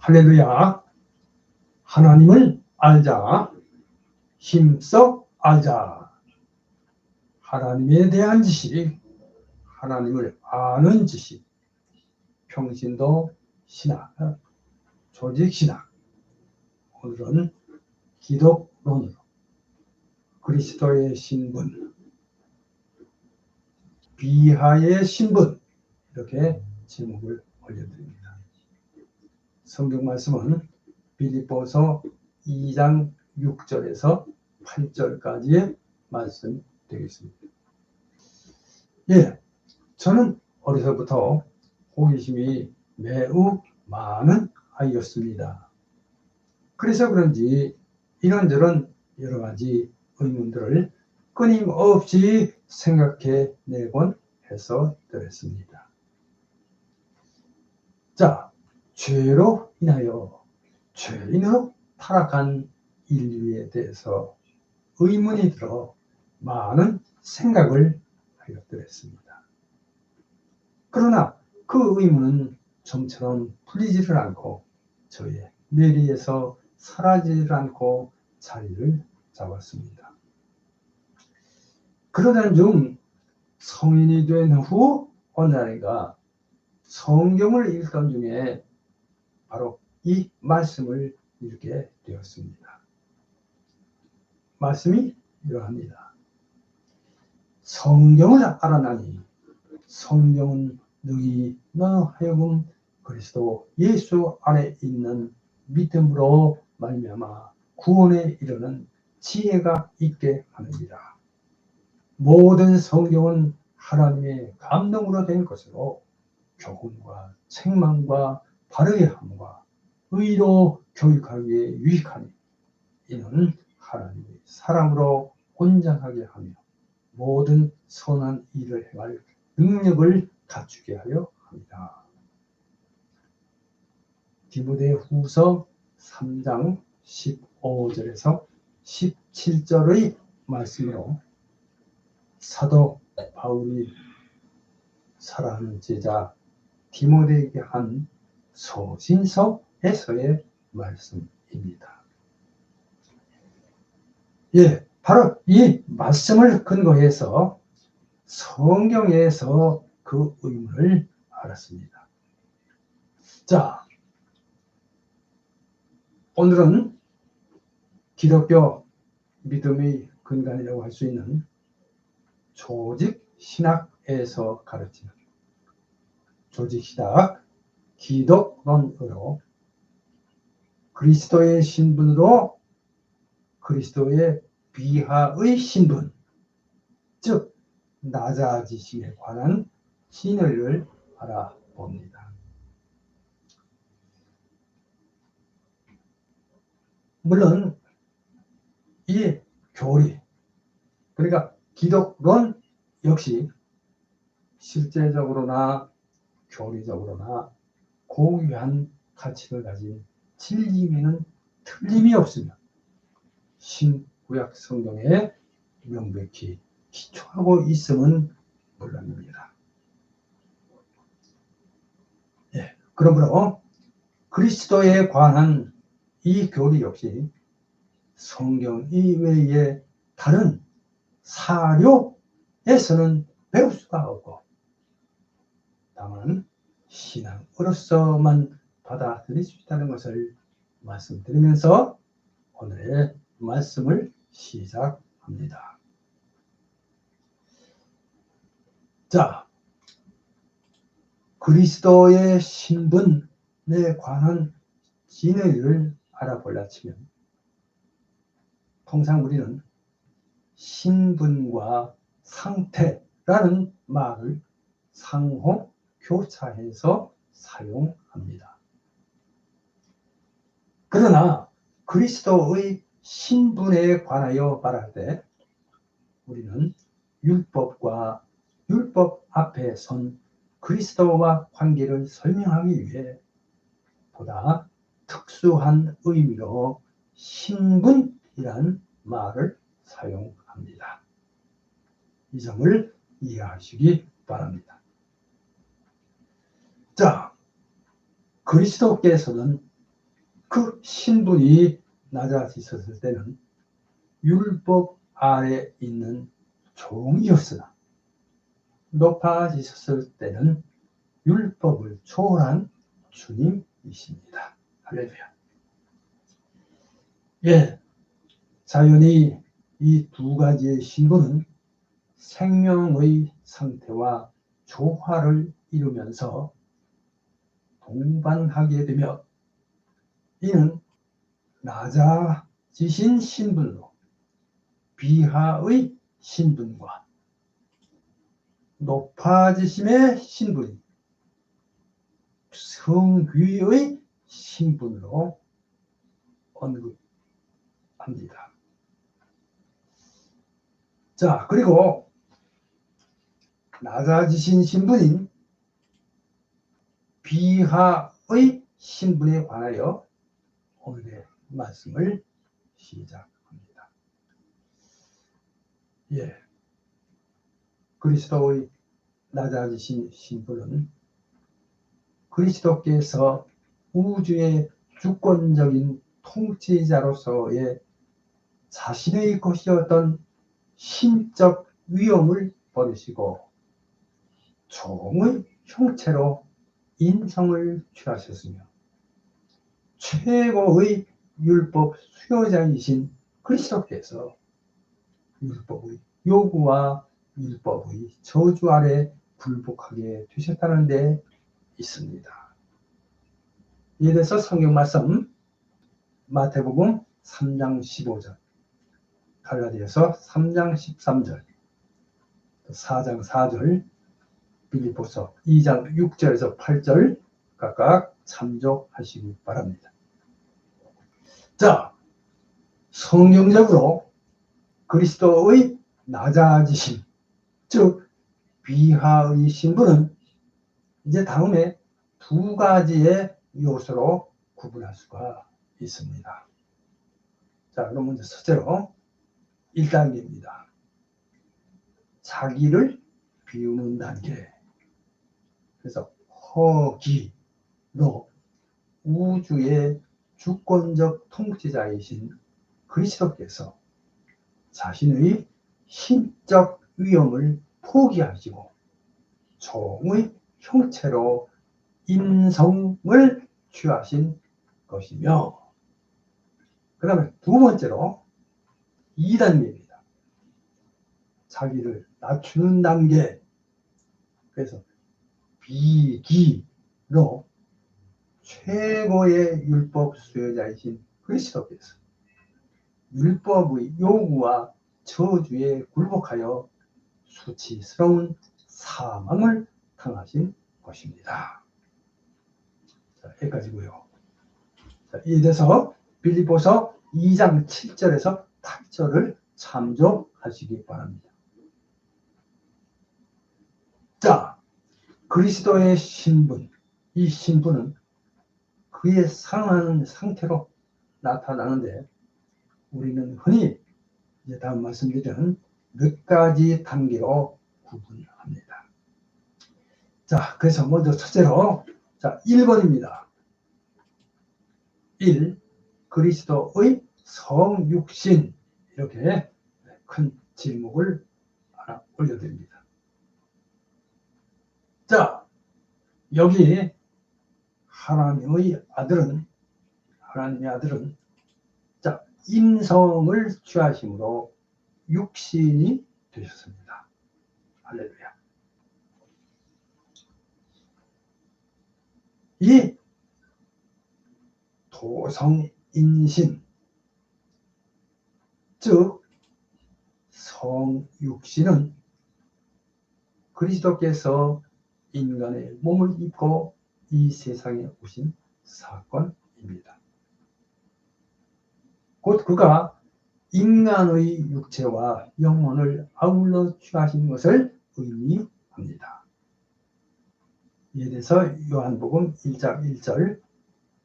할렐루야. 하나님을 알자. 힘써 알자. 하나님에 대한 지식, 하나님을 아는 지식, 평신도 신학, 조직 신학. 오늘은 기독론으로 그리스도의 신분, 비하의 신분 이렇게 제목을 올려드립니다. 성경 말씀은 빌립보서 2장 6절에서 8절까지의 말씀 되겠습니다. 예, 저는 어려서부터 호기심이 매우 많은 아이였습니다. 그래서 그런지 이런저런 여러 가지 의문들을 끊임없이 생각해 내곤 해서 들었습니다. 자, 죄로 인하여 죄인으로 타락한 인류에 대해서 의문이 들어 많은 생각을 하여 들었습니다. 그러나 그 의문은 좀처럼 풀리지를 않고 저의 뇌리에서 사라지질 않고 자리를 잡았습니다. 그러던 중 성인이 된 후 어느 날인가 성경을 읽던 중에 바로 이 말씀을 읽게 되었습니다. 말씀이 이러합니다. 성경을 알아나니 성경은 너희 너 하여금 그리스도 예수 안에 있는 믿음으로 말미암아 구원에 이르는 지혜가 있게 하느니라. 모든 성경은 하나님의 감동으로 된 것으로 교훈과 책망과 바르게 함과 의로 교육하기에 유익하니 이는 하나님의 사람으로 온전하게 하며 모든 선한 일을 행할 능력을 갖추게 하려 합니다. 디모데 후서 3장 15절에서 17절의 말씀으로 사도 바울이 사랑하는 제자 디모데에게 한 소신서에서의 말씀입니다. 예, 바로 이 말씀을 근거해서 성경에서 그 의문을 알았습니다. 자, 오늘은 기독교 믿음의 근간이라고 할 수 있는 조직 신학에서 가르치는 조직 신학 기독론으로 그리스도의 신분으로 그리스도의 비하의 신분, 즉 낮아지심에 관한 진리를 알아봅니다. 물론 이 교리, 그러니까 기독론 역시 실제적으로나 교리적으로나 고유한 가치를 가진 진리에는 틀림이 없으며 신구약 성경에 명백히 기초하고 있음은 물론입니다. 예, 그러므로 그리스도에 관한 이 교리 역시 성경 이외의 다른 사료에서는 배울 수가 없고 다만 신앙으로서만 받아들일 수 있다는 것을 말씀드리면서 오늘의 말씀을 시작합니다. 자, 그리스도의 신분에 관한 진의를 알아볼라 치면 통상 우리는 신분과 상태라는 말을 상호 교차해서 사용합니다. 그러나 그리스도의 신분에 관하여 말할 때 우리는 율법과 율법 앞에 선 그리스도와 관계를 설명하기 위해 보다 특수한 의미로 신분이란 말을 사용합니다. 이 점을 이해하시기 바랍니다. 자, 그리스도께서는 그 신분이 낮아지셨을 때는 율법 아래 있는 종이었으나 높아지셨을 때는 율법을 초월한 주님이십니다. 할렐루야. 예, 자연히 이 두 가지의 신분은 생명의 상태와 조화를 이루면서 동반하게 되며 이는 낮아지신 신분으로 비하의 신분과 높아지심의 신분이 성귀의 신분으로 언급합니다. 자, 그리고 낮아지신 신분인 비하의 신분에 관하여 오늘의 말씀을 시작합니다. 예. 그리스도의 낮아지신 신분은 그리스도께서 우주의 주권적인 통치자로서의 자신의 것이었던 신적 위엄을 버리시고 종의 형체로 인성을 취하셨으며 최고의 율법 수요자이신 그리스도께서 율법의 요구와 율법의 저주 아래 불복하게 되셨다는 데 있습니다. 이에 대해서 성경 말씀 마태복음 3장 15절 갈라디아서 3장 13절 4장 4절 빌리포서 2장 6절에서 8절 각각 참조하시기 바랍니다. 자, 성경적으로 그리스도의 낮아지심, 즉 비하의 신분은 이제 다음에 두 가지의 요소로 구분할 수가 있습니다. 자, 그럼 먼저 첫째로 1단계입니다. 자기를 비우는 단계. 그래서 허기로 우주의 주권적 통치자이신 그리스도께서 자신의 신적 위엄을 포기하시고 종의 형체로 인성을 취하신 것이며 그 다음에 두 번째로 2단계입니다. 자기를 낮추는 단계 그래서 비기로 최고의 율법 수요자이신 그리스도께서 율법의 요구와 저주에 굴복하여 수치스러운 사망을 당하신 것입니다. 자, 여기까지고요. 자, 이에 대해서 빌리보서 2장 7절에서 8절을 참조하시기 바랍니다. 자, 그리스도의 신분, 이 신분은 그의 상하는 상태로 나타나는데 우리는 흔히 이제 다음 말씀드린 몇 가지 단계로 구분합니다. 자, 그래서 먼저 첫째로 자, 1번입니다. 1. 그리스도의 성육신 이렇게 큰 질목을 올려드립니다. 자, 여기 하나님의 아들은 하나님의 아들은 자 인성을 취하심으로 육신이 되셨습니다. 할렐루야. 이 도성인신 즉 성육신은 그리스도께서 인간의 몸을 입고 이 세상에 오신 사건입니다. 곧 그가 인간의 육체와 영혼을 아울러 취하신 것을 의미합니다. 이에 대해서 요한복음 1장 1절,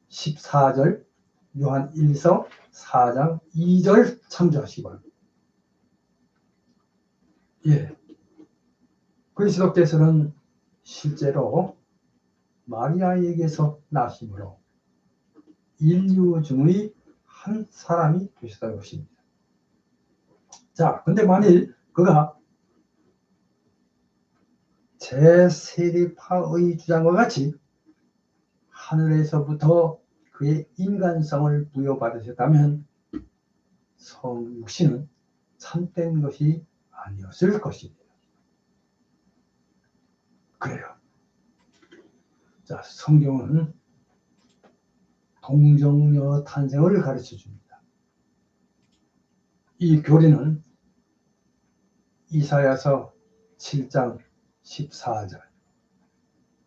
14절, 요한 1서 4장 2절 참조하시기 바랍니다. 예. 그리스도께서는 실제로 마리아에게서 나심으로 인류 중의 한 사람이 되셨다는 것입니다. 자, 근데 만일 그가 제세리파의 주장과 같이 하늘에서부터 그의 인간성을 부여받으셨다면 성 육신은 참된 것이 아니었을 것입니다. 그래요. 자, 성경은 동정녀 탄생을 가르쳐 줍니다. 이 교리는 이사야서 7장 14절,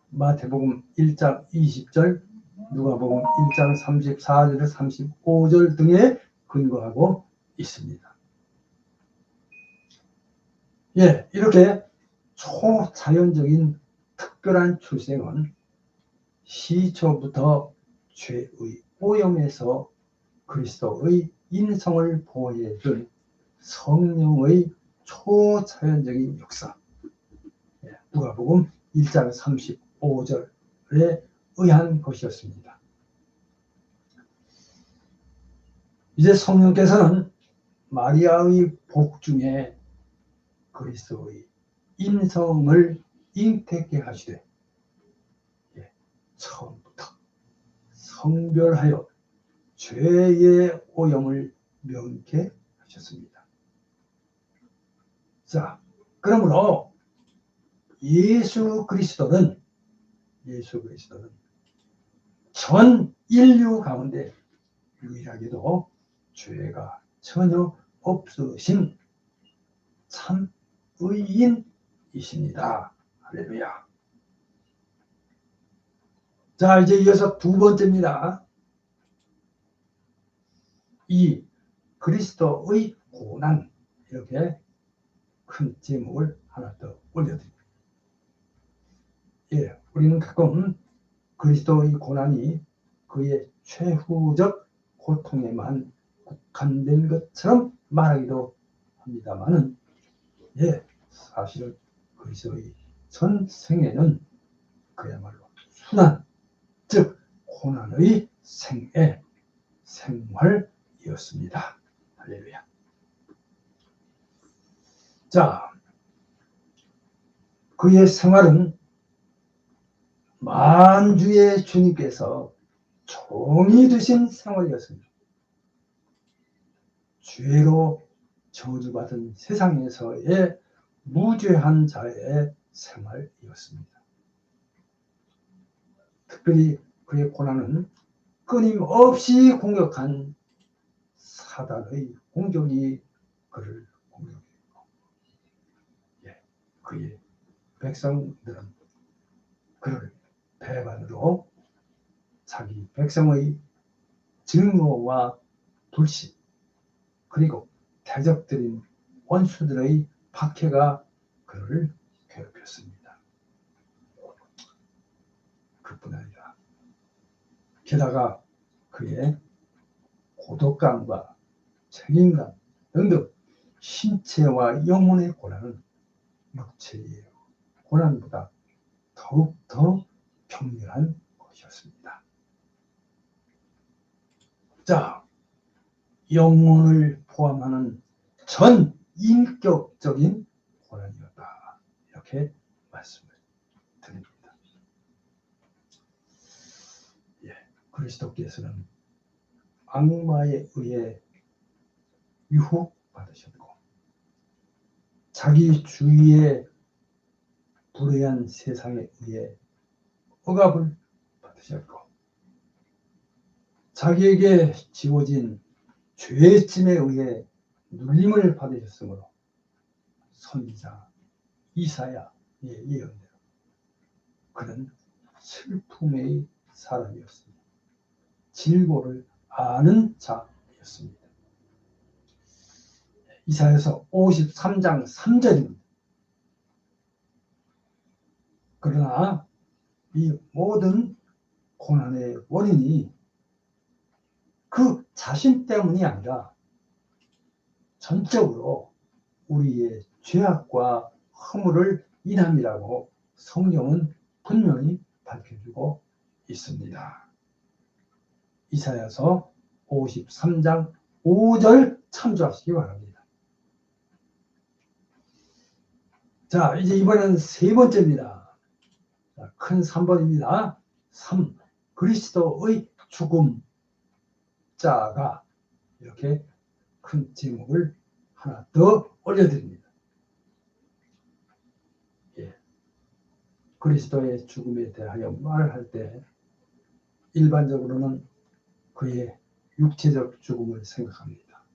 마태복음 1장 20절, 누가복음 1장 34절, 35절 등에 근거하고 있습니다. 예, 이렇게 초자연적인 특별한 출생은 시초부터 죄의 오염에서 그리스도의 인성을 보호해준 성령의 초자연적인 역사. 예, 누가복음 1장 35절에 의한 것이었습니다. 이제 성령께서는 마리아의 복 중에 그리스도의 인성을 잉태케 하시되 예, 처음부터 성별하여 죄의 오염을 명케 하셨습니다. 자, 그러므로 예수 그리스도는 예수 그리스도는 전 인류 가운데 유일하게도 죄가 전혀 없으신 참 의인 이십니다. 할렐루야. 자, 이제 이어서 두 번째입니다. 이 그리스도의 고난 이렇게 큰 제목을 하나 더 올려드립니다. 예, 우리는 가끔 그리스도의 고난이 그의 최후적 고통에만 국한된 것처럼 말하기도 합니다만은 예, 사실은 그리스도의 전 생애는 그야말로 순환, 즉 고난의 생애, 생활이었습니다. 할렐루야. 자, 그의 생활은 만주의 주님께서 종이 되신 생활이었습니다. 죄로 저주받은 세상에서의 무죄한 자의 생활이었습니다. 특별히 그의 고난은 끊임없이 공격한 사단의 공격이 그를 공격했고, 예, 그의 백성들은 그를 배반으로 자기 백성의 증오와 불신, 그리고 대적들인 원수들의 박해가 그를 괴롭혔습니다. 그뿐 아니라 게다가 그의 고독감과 책임감 등등 신체와 영혼의 고난은 육체의 고난보다 더욱 더 격렬한 것이었습니다. 자, 영혼을 포함하는 전 인격적인 고난이었다. 이렇게 말씀을 드립니다. 예, 그리스도께서는 악마에 의해 유혹받으셨고 자기 주위의 불의한 세상에 의해 억압을 받으셨고 자기에게 지워진 죄짐에 의해 눌림을 받으셨으므로 선지자 이사야의 예언대로 그는 슬픔의 사람이었습니다. 질고를 아는 자였습니다. 이사야서 53장 3절입니다. 그러나 이 모든 고난의 원인이 그 자신 때문이 아니라 전적으로 우리의 죄악과 허물을 인함이라고 성경은 분명히 밝혀주고 있습니다. 이사야서 53장 5절 참조하시기 바랍니다. 자, 이제 이번엔 세 번째입니다. 자, 큰 3번입니다. 3. 그리스도의 죽음. 자가 이렇게 큰 제목을 하나 더 올려드립니다. 예. 그리스도의 죽음에 대하여 말할 때 일반적으로는 그의 육체적 죽음을 생각합니다.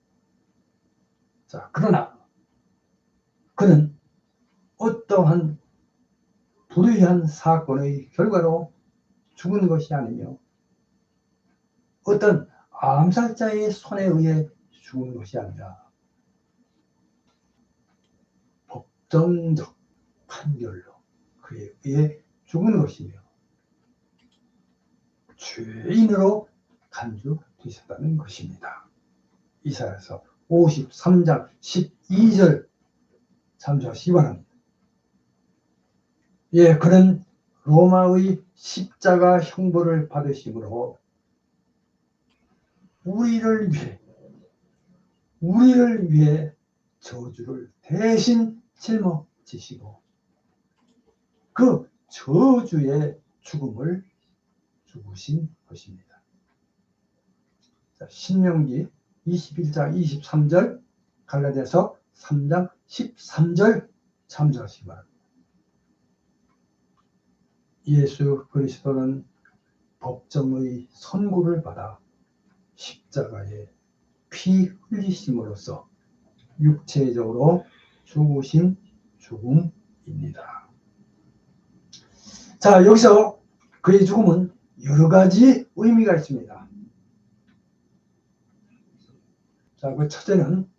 자, 그러나 그는 어떠한 불의한 사건의 결과로 죽은 것이 아니며 어떤 암살자의 손에 의해 죽은 것이 아니라 법정적 판결로 그에 의해 죽은 것이며 죄인으로 간주되셨다는 것입니다. 이사야서 53장 12절 참조하시기 바랍니다. 예, 그는 로마의 십자가 형벌을 받으심으로 우리를 위해 우리를 위해 저주를 대신 짊어지시고 그 저주의 죽음을 죽으신 것입니다. 자, 신명기 21장 23절 갈라디아서 3장 13절 참조하시기 바랍니다. 예수 그리스도는 법정의 선고를 받아 십자가에 피 흘리심으로써 육체적으로 죽으신 죽음입니다. 자, 여기서 그의 죽음은 여러 가지 의미가 있습니다. 자, 그 첫째는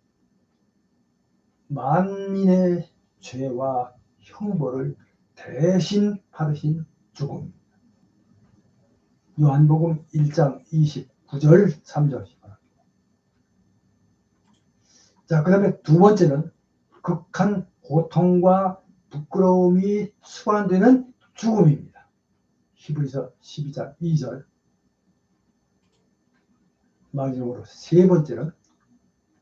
만민의 죄와 형벌을 대신 받으신 죽음. 요한복음 1장 29절 3절. 자, 그 다음에 두 번째는 극한 고통과 부끄러움이 수반되는 죽음입니다. 히브리서 12장 2절. 마지막으로 세 번째는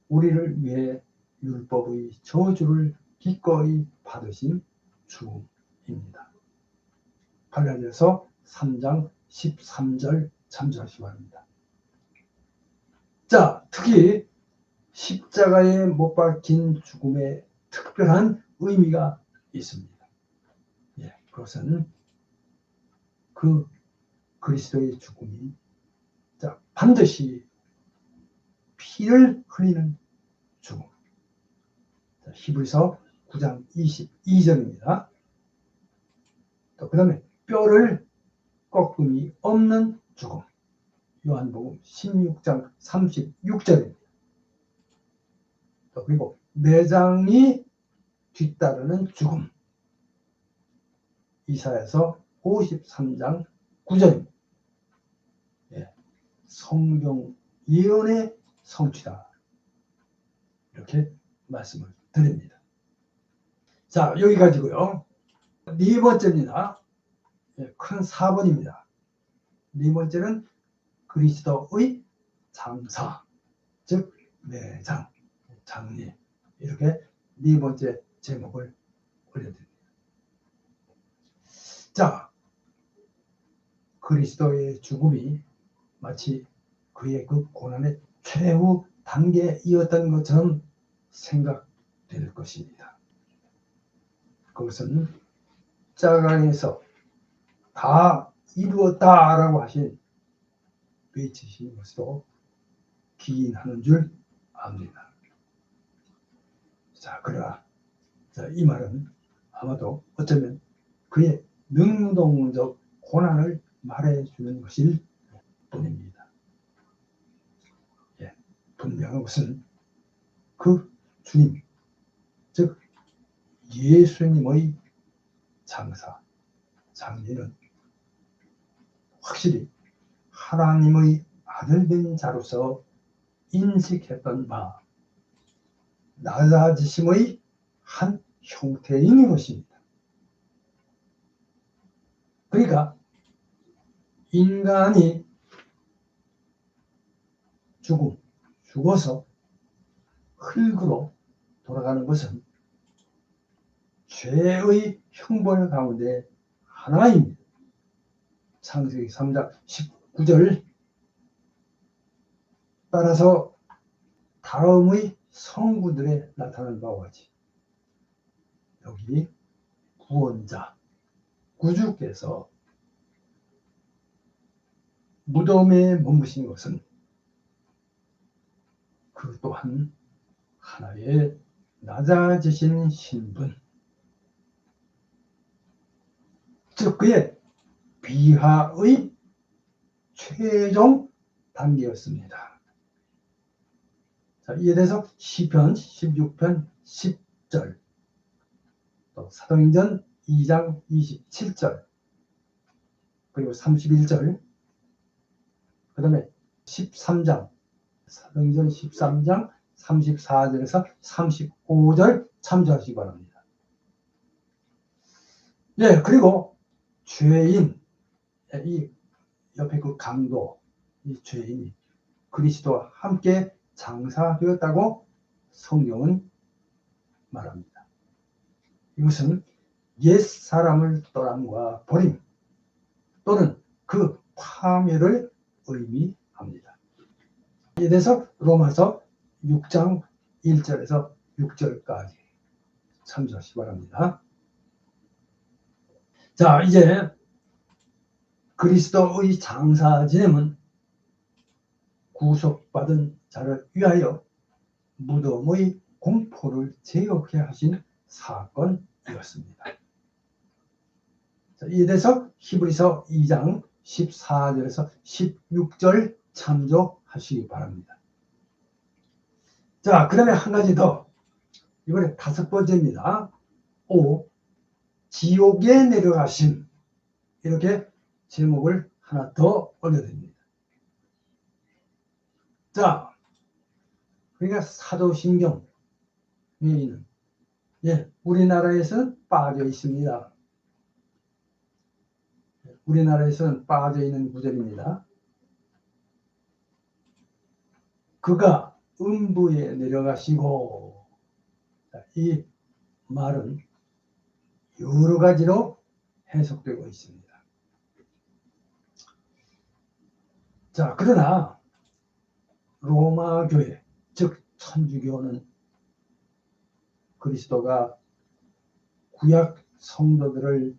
우리를 위해 율법의 저주를 기꺼이 받으신 죽음입니다. 갈라디아서 3장 13절 참조하시기 바랍니다. 자, 특히 십자가에 못 박힌 죽음에 특별한 의미가 있습니다. 예, 그것은 그 그리스도의 죽음이 자, 반드시 피를 흘리는 죽음. 자, 히브리서 9장 22절입니다. 또 그 다음에 뼈를 꺾음이 없는 죽음. 요한복음 16장 36절입니다. 또 그리고 내장이 뒤따르는 죽음. 이사에서 53장 9절입니다. 예, 성경 예언의 성취다. 이렇게 말씀을 드립니다. 자, 여기까지고요. 네 번째입니다. 예, 큰 4번입니다. 네 번째는 그리스도의 장사, 즉 내장, 장례 이렇게 네 번째 제목을 올려드립니다. 자, 그리스도의 죽음이 마치 그의 그 고난의 최후 단계이었던 것처럼 생각될 것입니다. 그것은 십자가에서 다 이루었다라고 하신 외치신 것으로 기인하는 줄 압니다. 자, 그러나 자, 이 말은 아마도 어쩌면 그의 능동적 고난을 말해주는 것일 뿐입니다. 예, 분명한 것은 그 주님, 즉 예수님의 장사, 장례는 확실히 하나님의 아들된 자로서 인식했던 바 낮아지심의 한 형태인 것입니다. 그러니까 인간이 죽음, 죽어서 흙으로 돌아가는 것은 죄의 형벌 가운데 하나입니다. 창세기 3장 19절 따라서 다음의 성구들에 나타난 바와 같이 여기 구원자 구주께서 무덤에 머무신 것은 그 또한 하나의 낮아지신 신분 즉 그의 비하의 최종 단계였습니다. 자, 이에 대해서 시편 16편 10절 또 사도행전 2장 27절 그리고 31절 그 다음에 13장 사도행전 13장 34절에서 35절 참조하시기 바랍니다. 네, 그리고 죄인 이 옆에 그 강도 이 죄인이 그리스도와 함께 장사되었다고 성경은 말합니다. 이것은 옛 사람을 떠남과 버림 또는 그 파멸을 의미합니다. 대해서 로마서 6장 1절에서 6절까지 참조하시기 바랍니다. 자, 이제 그리스도의 장사 지냄은 구속받은 자를 위하여 무덤의 공포를 제어케 하신 사건이었습니다. 자, 이에 대해서 히브리서 2장 14절에서 16절 참조하시기 바랍니다. 자, 그 다음에 한 가지 더. 이번에 다섯 번째입니다. 오, 지옥에 내려가심. 이렇게 제목을 하나 더 올려드립니다. 자, 그러니까 사도신경에 있는, 예, 우리나라에서는 빠져 있습니다. 우리나라에서는 빠져 있는 구절입니다. 그가 음부에 내려가시고, 이 말은 여러 가지로 해석되고 있습니다. 자, 그러나 로마 교회, 즉 천주교는 그리스도가 구약 성도들을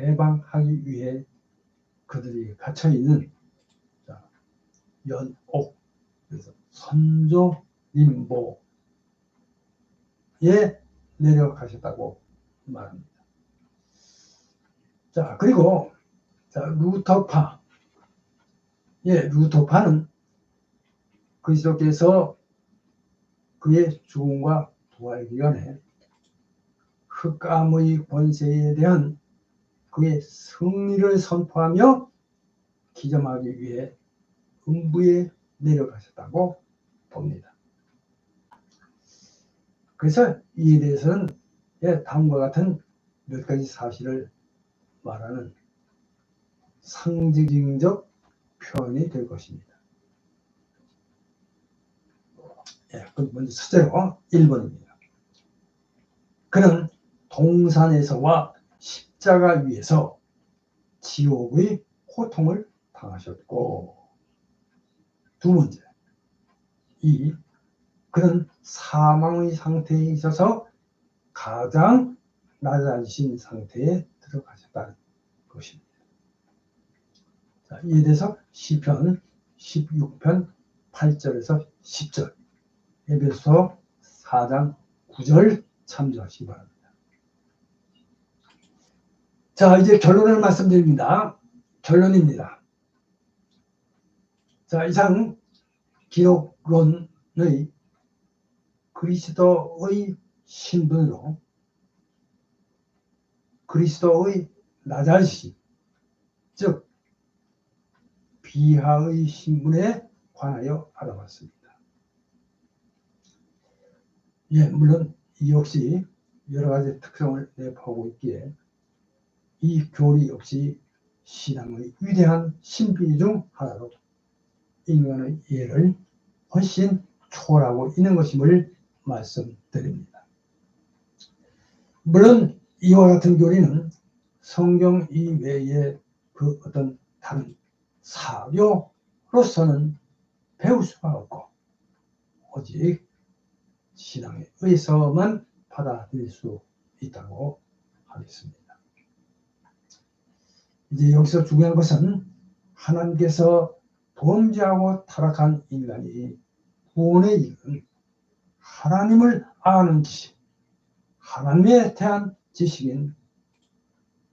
해방하기 위해 그들이 갇혀 있는 연옥 그래서 선조 림보에 내려가셨다고 말합니다. 자 그리고 자 루터파 예 루터파는 그리스도께서 그의 죽음과 부활 기간에 흑암의 권세에 대한 그의 승리를 선포하며 기점하기 위해 음부에 내려가셨다고 봅니다. 그래서 이에 대해서는 예, 다음과 같은 몇 가지 사실을 말하는 상징적 표현이 될 것입니다. 예, 그럼 먼저 첫째로 1번입니다. 그는 동산에서와 십자가 위에서 지옥의 고통을 당하셨고 두 번째 이 그는 사망의 상태에 있어서 가장 낮아진 상태에 들어가셨다는 것입니다. 자, 이에 대해서 시편 16편 8절에서 10절 에베소 4장 9절 참조하시기 바랍니다. 자, 이제 결론을 말씀드립니다. 결론입니다. 자, 이상 기록론의 그리스도의 신분으로 그리스도의 낮아지심, 즉 비하의 신분에 관하여 알아봤습니다. 예, 물론 이 역시 여러 가지 특성을 내포하고 있기에 이 교리 역시 신앙의 위대한 신비 중 하나로 인간의 예를 훨씬 초월하고 있는 것임을 말씀드립니다. 물론 이와 같은 교리는 성경 이외의 그 어떤 다른 사료로서는 배울 수가 없고 오직 신앙에 의해서만 받아들일 수 있다고 하겠습니다. 이제 여기서 중요한 것은 하나님께서 범죄하고 타락한 인간이 구원에 이른 하나님을 아는 지식, 하나님에 대한 지식인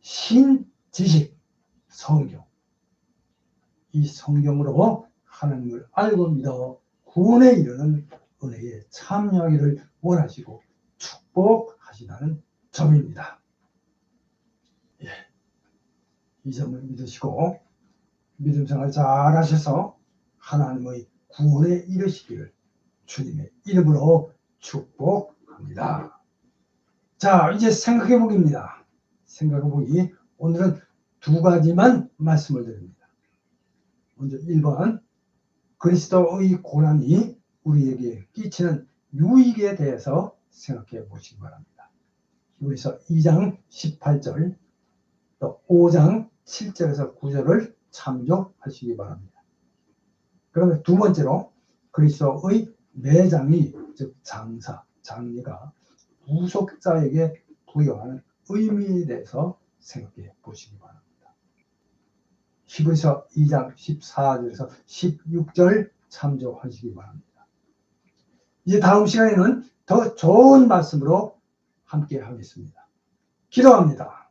신지식, 성경. 이 성경으로 하나님을 알고 믿어 구원에 이르는 은혜에 참여하기를 원하시고 축복하시다는 점입니다. 예. 이 점을 믿으시고 믿음 생활 잘 하셔서 하나님의 구원에 이르시기를 주님의 이름으로 축복합니다. 자, 이제 생각해 보기입니다. 생각해 보기. 오늘은 두 가지만 말씀을 드립니다. 먼저 1번. 그리스도의 고난이 우리에게 끼치는 유익에 대해서 생각해 보시기 바랍니다. 히브리서 2장 18절 또 5장 7절에서 9절을 참조하시기 바랍니다. 그러면 두 번째로 그리스도의 매장이 즉 장사, 장리가 부속자에게 부여하는 의미에 대해서 생각해 보시기 바랍니다. 히브리서 2장 14절에서 16절 참조하시기 바랍니다. 이제 다음 시간에는 더 좋은 말씀으로 함께 하겠습니다. 기도합니다.